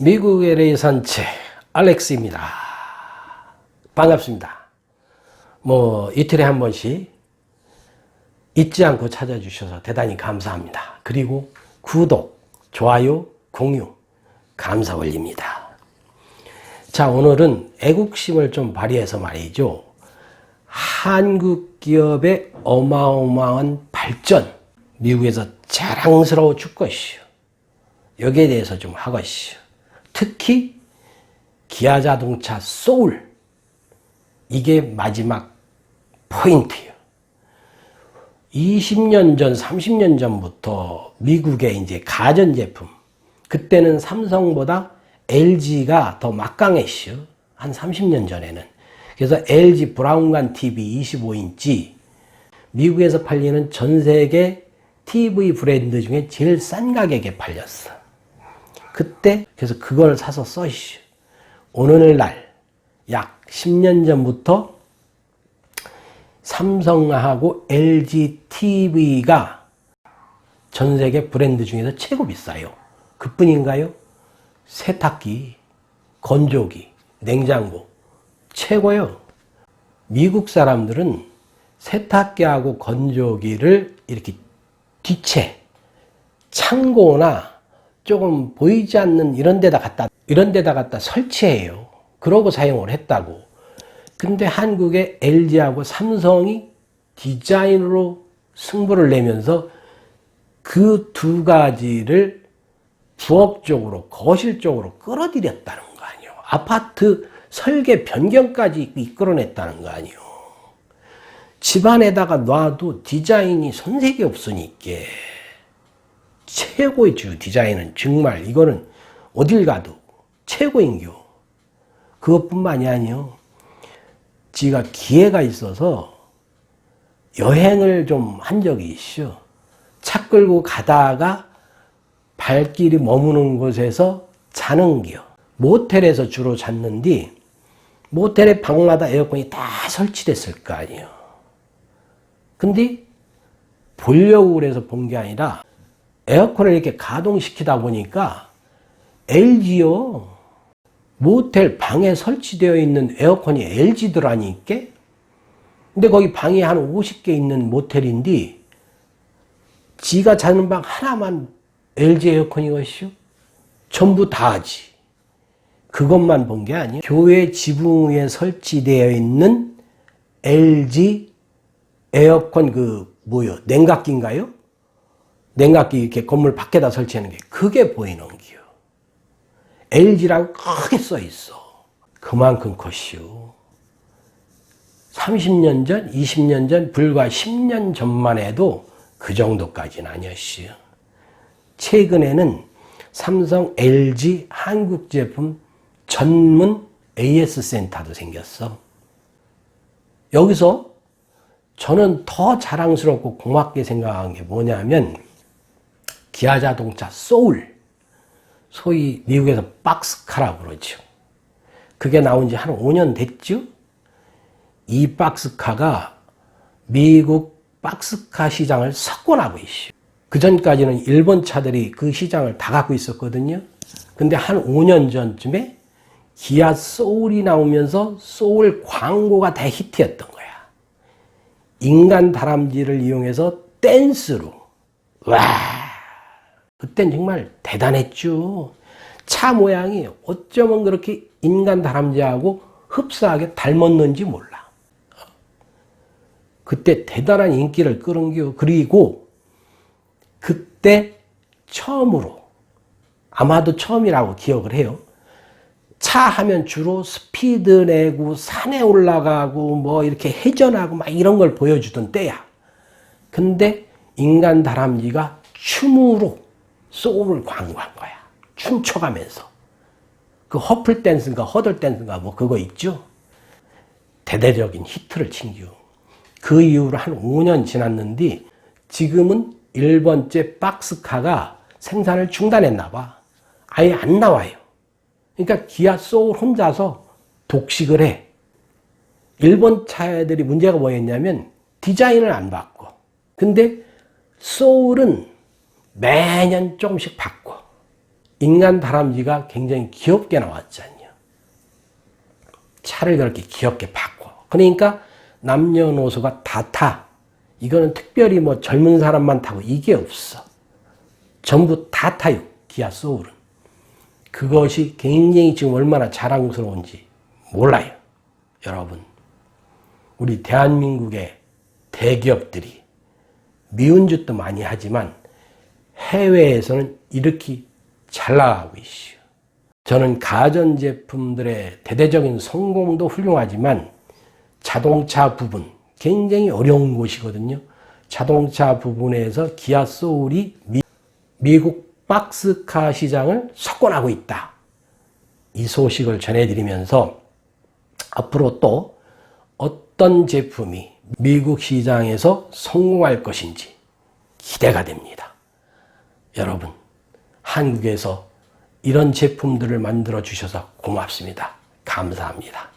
미국의 레이산체 알렉스입니다. 반갑습니다. 뭐 이틀에 한 번씩 잊지 않고 찾아주셔서 대단히 감사합니다. 그리고 구독, 좋아요, 공유 감사 올립니다. 자 오늘은 애국심을 좀 발휘해서 말이죠. 한국 기업의 어마어마한 발전 미국에서 자랑스러워 줄 것이요. 여기에 대해서 좀 하것이요. 특히 기아 자동차 소울 이게 마지막 포인트예요. 20년 전, 30년 전부터 미국의 이제 가전 제품 그때는 삼성보다 LG가 더 막강했어요. 한 30년 전에는. 그래서 LG 브라운관 TV 25인치 미국에서 팔리는 전 세계 TV 브랜드 중에 제일 싼 가격에 팔렸어. 그때 그래서 그걸 사서 써시오. 오늘날 약 10년 전부터 삼성하고 LG TV가 전 세계 브랜드 중에서 최고 비싸요. 그뿐인가요? 세탁기, 건조기, 냉장고 최고요. 미국 사람들은 세탁기하고 건조기를 이렇게 뒤채 창고나 조금 보이지 않는 이런 데다 갖다 이런 데다 갖다 설치해요. 그러고 사용을 했다고. 근데 한국의 LG하고 삼성이 디자인으로 승부를 내면서 그 두 가지를 부업적으로 거실적으로 끌어들였다는 거 아니에요. 아파트 설계 변경까지 이끌어냈다는 거 아니에요. 집안에다가 놔도 디자인이 손색이 없으니까 최고의 주 디자인은 정말 이거는 어딜 가도 최고인겨. 그것뿐만이 아니요. 지가 기회가 있어서 여행을 좀 한 적이 있어. 차 끌고 가다가 발길이 머무는 곳에서 자는 겨. 모텔에서 주로 잤는데 모텔의 방마다 에어컨이 다 설치됐을 거 아니에요. 근데 보려고 그래서 본 게 아니라 에어컨을 이렇게 가동시키다 보니까 LG요. 모텔 방에 설치되어 있는 에어컨이 LG더라니까? 근데 거기 방이 한 50개 있는 모텔인데 지가 자는 방 하나만 LG 에어컨이것이요? 전부 다 하지. 그것만 본 게 아니에요. 교회 지붕 위에 설치되어 있는 LG 에어컨 그 뭐요? 냉각기인가요? 냉각기 이렇게 건물 밖에다 설치하는 게 그게 보이는 기요. LG라고 크게 써 있어. 그만큼 컸시오. 30년 전, 20년 전, 불과 10년 전만 해도 그 정도까지는 아니었시요. 최근에는 삼성, LG, 한국 제품 전문 AS 센터도 생겼어. 여기서 저는 더 자랑스럽고 고맙게 생각한 게 뭐냐면 기아 자동차 소울 소위 미국에서 박스카라고 그러죠. 그게 나온 지 한 5년 됐죠? 이 박스카가 미국 박스카 시장을 석권하고 있어요. 그 전까지는 일본 차들이 그 시장을 다 갖고 있었거든요. 근데 한 5년 전쯤에 기아 소울이 나오면서 소울 광고가 대 히트였던 거야. 인간 다람쥐를 이용해서 댄스로. 와, 그땐 정말 대단했죠. 차 모양이 어쩌면 그렇게 인간 다람쥐하고 흡사하게 닮았는지 몰라. 그때 대단한 인기를 끌은겨. 그리고 그때 처음으로 아마도 처음이라고 기억을 해요. 차 하면 주로 스피드 내고 산에 올라가고 뭐 이렇게 회전하고 막 이런 걸 보여주던 때야. 근데 인간 다람쥐가 춤으로 소울을 광고한 거야. 춤춰가면서. 그 허플 댄스인가 허들 댄스인가 뭐 그거 있죠? 대대적인 히트를 친겨. 그 이후로 한 5년 지났는데 지금은 1번째 박스카가 생산을 중단했나 봐. 아예 안 나와요. 그러니까 기아 소울 혼자서 독식을 해. 일본 차들이 문제가 뭐였냐면 디자인을 안 바꿔. 근데 소울은 매년 조금씩 바꿔. 인간 다람쥐가 굉장히 귀엽게 나왔잖아요. 차를 그렇게 귀엽게 바꿔. 그러니까 남녀노소가 다 타. 이거는 특별히 뭐 젊은 사람만 타고 이게 없어. 전부 다 타요. 기아 소울은. 그것이 굉장히 지금 얼마나 자랑스러운지 몰라요. 여러분. 우리 대한민국의 대기업들이 미운 짓도 많이 하지만 해외에서는 이렇게 잘 나가고 있어요. 저는 가전제품들의 대대적인 성공도 훌륭하지만 자동차 부분 굉장히 어려운 곳이거든요. 자동차 부분에서 기아 소울이 미, 미국 박스카 시장을 석권하고 있다. 이 소식을 전해드리면서 앞으로 또 어떤 제품이 미국 시장에서 성공할 것인지 기대가 됩니다. 여러분, 한국에서 이런 제품들을 만들어 주셔서 고맙습니다. 감사합니다.